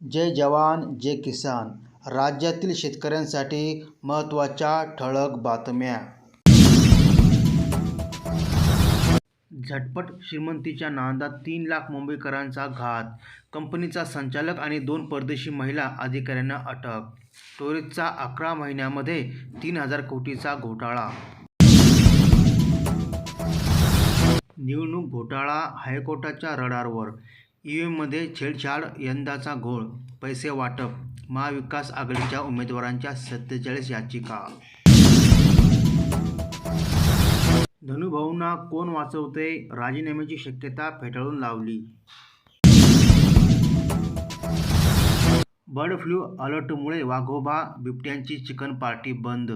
जय जवान जय किसान. राज्यातील शेतकऱ्यांसाठी महत्त्वाच्या ठळक बातम्या. झटपट श्रीमंतीच्या नांदात तीन लाख मुंबईकरांचा घात. कंपनीचा संचालक आणि दोन परदेशी महिला अधिकाऱ्यांना अटक. टोरेजचा अकरा महिन्यामध्ये तीन हजार कोटीचा घोटाळा. निवडणूक घोटाळा हायकोर्टाच्या रडारवर. ईव्हीएममध्ये छेडछाड यंदाचा घोळ पैसे वाटप महाविकास आघाडीच्या उमेदवारांच्या सत्तेचाळीस याचिका. धनुभाऊंना कोण वाचवते? राजीनाम्याची शक्यता फेटाळून लावली. बर्ड फ्लू अलर्टमुळे वाघोबा बिबट्यांची चिकन पार्टी बंद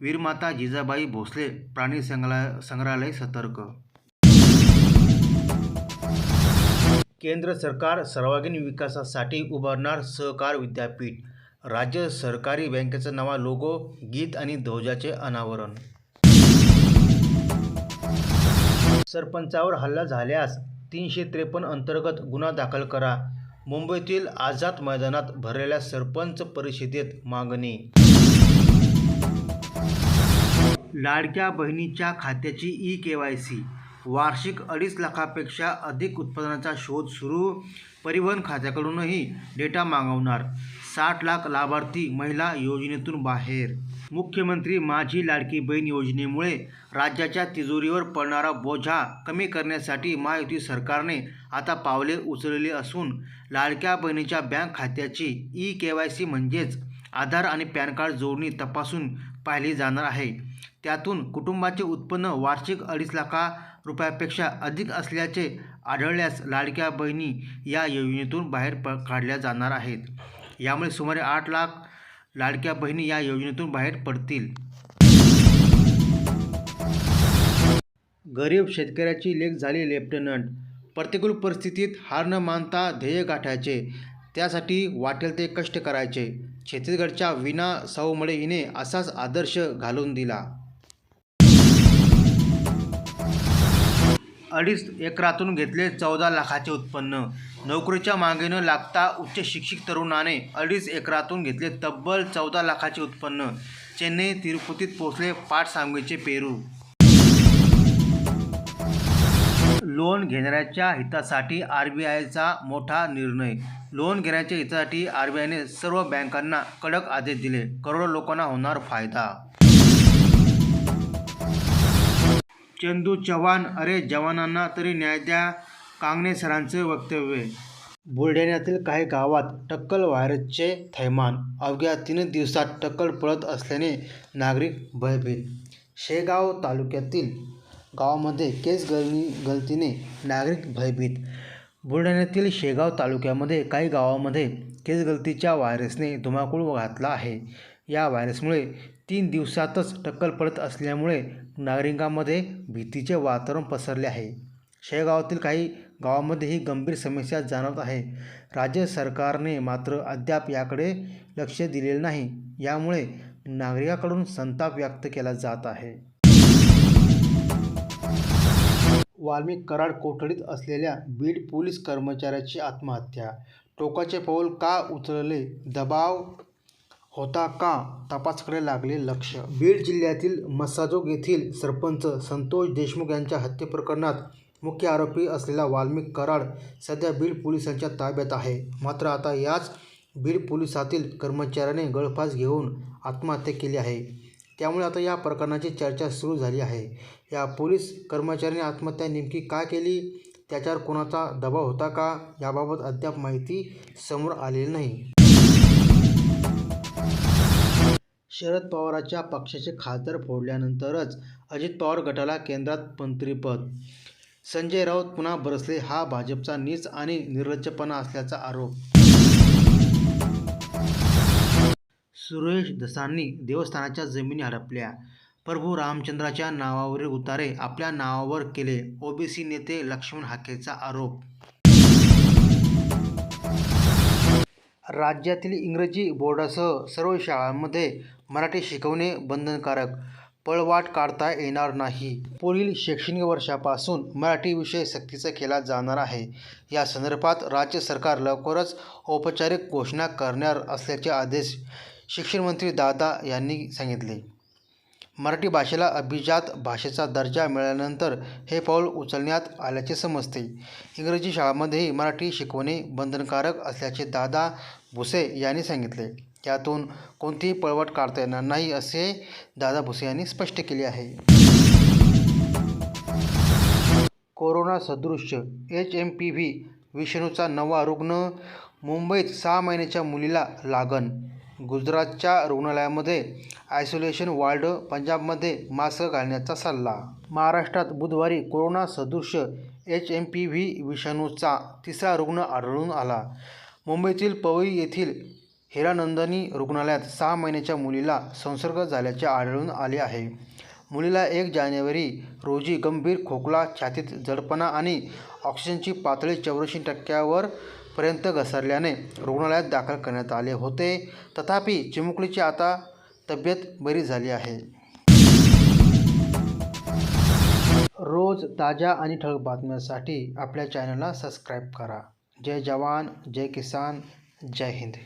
वीरमाता जिजाबाई भोसले प्राणी संग्रहा संग्रहालय सतर्क केंद्र सरकार सर्वांगीण विकासासाठी उभारणार सहकार विद्यापीठ. राज्य सहकारी बँकेचा नवा लोगो गीत आणि ध्वजाचे अनावरण. सरपंचावर हल्ला झाल्यास तीनशे त्रेपन्न अंतर्गत गुन्हा दाखल करा. मुंबईतील आझाद मैदानात भरलेल्या सरपंच परिषदेत मागणी. लाडक्या बहिणीच्या खात्याची ई के वाय सी वार्षिक अडीच लाखापेक्षा अधिक उत्पादनाचा शोध सुरू. परिवहन खात्याकडूनही डेटा मागवणार. साठ लाख लाभार्थी महिला योजनेतून बाहेर. मुख्यमंत्री माझी लाडकी बहीण योजनेमुळे राज्याच्या तिजोरीवर पडणारा बोझा कमी करण्यासाठी महायुती सरकारने आता पावले उचलली असून लाडक्या बहिणीच्या बँक खात्याची ई के वाय सी म्हणजेच आधार आणि पॅन कार्ड जोडणी तपासून पाहिली जाणार आहे. त्यातून कुटुंबाचे उत्पन्न वार्षिक अडीच लाखा रुपयापेक्षा अधिक असल्याचे आढळल्यास लाडक्या बहिणी या योजनेतून बाहेर प काढल्या जाणार आहेत. यामुळे सुमारे आठ लाख लाडक्या बहिणी या योजनेतून बाहेर पडतील. गरीब शेतकऱ्याची लेख झाली लेफ्टनंट. प्रतिकूल परिस्थितीत हार न मानता ध्येय गाठायचे त्यासाठी वाटेल ते कष्ट करायचे. छत्तीसगडच्या विना साऊमळे हिने असाच आदर्श घालून दिला. अडीच एकरातून घेतले चौदा लाखाचे उत्पन्न. नोकरीच्या मागेनं लागता उच्च शिक्षित तरुणाने अडीच एकरातून घेतले तब्बल चौदा लाखाचे उत्पन्न. चेन्नई तिरुपतीत पोचले पाटसांगवीचे पेरू. लोन घेणाऱ्याच्या हितासाठी आर बी आयचा मोठा निर्णय. लोन घेण्याच्या हितासाठी आर बी आयने सर्व बँकांना कडक आदेश दिले. करोडो लोकांना होणार फायदा. चंदू चव्हाण अरे जवानांना तरी न्याय द्या कांगणे सरांचे वक्तव्य. बुलढाण्यातील काही गावात टक्कल व्हायरसचे थैमान. अवघ्या तीन दिवसात टक्कल पळत असल्याने नागरिक भयभीत. शेगाव तालुक्यातील गावामध्ये केस गळणी गलतीने नागरिक भयभीत. बुलढाण्यातील शेगाव तालुक्यामध्ये काही गावामध्ये केसगळतीच्या व्हायरसने धुमाकूळ घातला आहे. या व्हायरसमुळे तीन दिवसातच टक्कल पडत असल्यामुळे नागरिकांमध्ये भीतीचे वातावरण पसरले आहे. शेगावातील काही गावामध्ये ही गंभीर समस्या जाणवत आहे. राज्य सरकारने मात्र अद्याप याकडे लक्ष दिलेले नाही. यामुळे नागरिकांकडून संताप व्यक्त केला जात आहे. वाल्मिक कराड कोठडीत असलेल्या बीड पोलीस कर्मचाऱ्याची आत्महत्या. टोकाचे पाऊल का उचलले? दबाव होता का? तपासाकडे लागले लक्ष. बीड जिल्ह्यातील मस्साजोग येथील सरपंच संतोष देशमुख यांच्या हत्येप्रकरणात मुख्य आरोपी असलेला वाल्मिक कराड सध्या बीड पोलिसांच्या ताब्यात आहे. मात्र आता याच बीड पोलिसातील कर्मचाऱ्याने गळफास घेऊन आत्महत्या केली आहे. त्यामुळे आता या प्रकरणाची चर्चा सुरू झाली आहे. या पोलीस कर्मचाऱ्याने आत्महत्या नेमकी का केली? त्याच्यावर कोणाचा दबाव होता का? याबाबत अद्याप माहिती समोर आलेली नाही. शरद पवारांच्या पक्षाचे खासदार फोडल्यानंतरच अजित पवार गटाला केंद्रात मंत्रिपद. संजय राऊत पुन्हा बरसले हा भाजपचा नीच आणि निर्लज्जपणा असल्याचा आरोप. सुरेश दसांनी देवस्थानाच्या जमिनी हडपल्या. प्रभू रामचंद्राच्या नावावरील उतारे आपल्या नावावर केले ओबीसी नेते लक्ष्मण हाकेचा आरोप. राज्यातील इंग्रजी बोर्डासह सर्व शाळांमध्ये मराठी शिकवणे बंधनकारक. पळवाट काढता येणार नाही. पुढील शैक्षणिक वर्षापासून मराठी विषय सक्तीचा केला जाणार आहे. या संदर्भात राज्य सरकार लवकरच औपचारिक घोषणा करणार असल्याचे आदेश शिक्षणमंत्री दादा यांनी सांगितले. मराठी भाषेला अभिजात भाषेचा दर्जा मिळाल्यानंतर हे पाऊल उचलण्यात आल्याचे समजते. इंग्रजी शाळांमध्येही मराठी शिकवणे बंधनकारक असल्याचे दादा भुसे यांनी सांगितले. यातून कोणतीही पळवट काढता येणार नाही असे दादा भुसे यांनी स्पष्ट केले आहे. कोरोना सदृश्य एच एम पी व्ही विषाणूचा नवा रुग्ण मुंबईत सहा महिन्याच्या मुलीला लागण. गुजरातच्या रुग्णालयामध्ये आयसोलेशन वॉर्ड पंजाबमध्ये मास्क घालण्याचा सल्ला. महाराष्ट्रात बुधवारी कोरोना सदृश्य एच एम पी व्ही विषाणूचा तिसरा रुग्ण आढळून आला. मुंबईतील पवई येथील हिरानंदनी रुग्णालयात सहा महिन्याच्या मुलीला संसर्ग झाल्याचे आढळून आले आहे. मुलीला एक जानेवारी रोजी गंभीर खोकला छातीत जडपणा आणि ऑक्सिजनची पातळी चौऱ्याऐंशी टक्क्यावर पर्यंत घसरल्याने रुग्णालयात दाखल करण्यात आले होते. तथापि चिमुकलीची आता तब्येत बरी झाली आहे. रोज ताज्या आणि ठळक बातम्यांसाठी आपल्या चॅनलला सबस्क्राईब करा. जय जवान जय किसान जय हिंद.